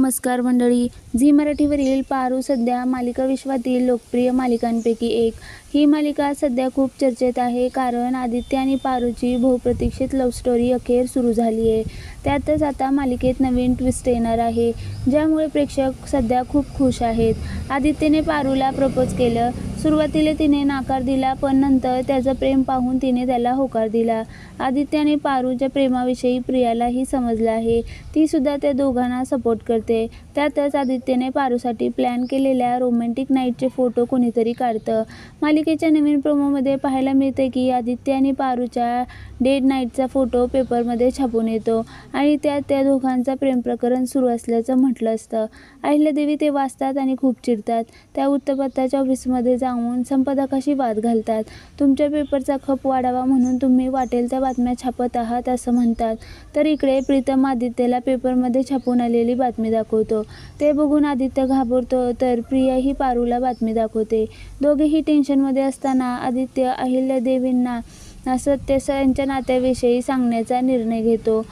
नमस्कार मंडळी. झी मराठीवरील पारू सध्या मालिका विश्वातील लोकप्रिय मालिकांपैकी एक. ही मालिका सध्या खूप चर्चेत आहे कारण आदित्य आणि पारूची बहुप्रतीक्षित लव्ह स्टोरी अखेर सुरू झाली आहे त्यातच आता मालिकेत नवीन ट्विस्ट येणार आहे ज्यामुळे प्रेक्षक सध्या खूप खुश आहेत. आदित्यने पारूला प्रपोज केलं सुरुवातीला तिने नाकार दिला पण नंतर त्याचं प्रेम पाहून तिने त्याला होकार दिला. आदित्य आणि पारूच्या प्रेमाविषयी प्रियालाही समजलं आहे. ती सुद्धा त्या दोघांना सपोर्ट करते. त्यातच आदित्यने पारूसाठी प्लॅन केलेल्या रोमॅन्टिक नाईटचे फोटो कोणीतरी काढतं. मालिकेच्या नवीन प्रोमोमध्ये पाहायला मिळते की आदित्य आणि पारूच्या डेड नाईटचा फोटो पेपरमध्ये छापून येतो आणि त्यात त्या दोघांचा प्रेम प्रकरण सुरू असल्याचं म्हटलं असतं. अहिल्यादेवी ते वाचतात आणि खूप चिडतात. त्या वृत्तपत्राच्या ऑफिसमध्ये जा लावून संपादकाशी वाद घालतात? तुमच्या पेपरचा खप वाढावा म्हणून तुम्ही वाटेल त्या बातम्या छापत आहात असं म्हणतात. तर इकडे प्रीतम आदित्यला पेपरमध्ये छापून आलेली बातमी दाखवतो. ते बघून आदित्य घाबरतो तर प्रिया ही पारूला बातमी दाखवते. दोघेही टेन्शनमध्ये असताना आदित्य अहिल्यादेवींना सत्य यांच्या नात्याविषयी सांगण्याचा निर्णय घेतो.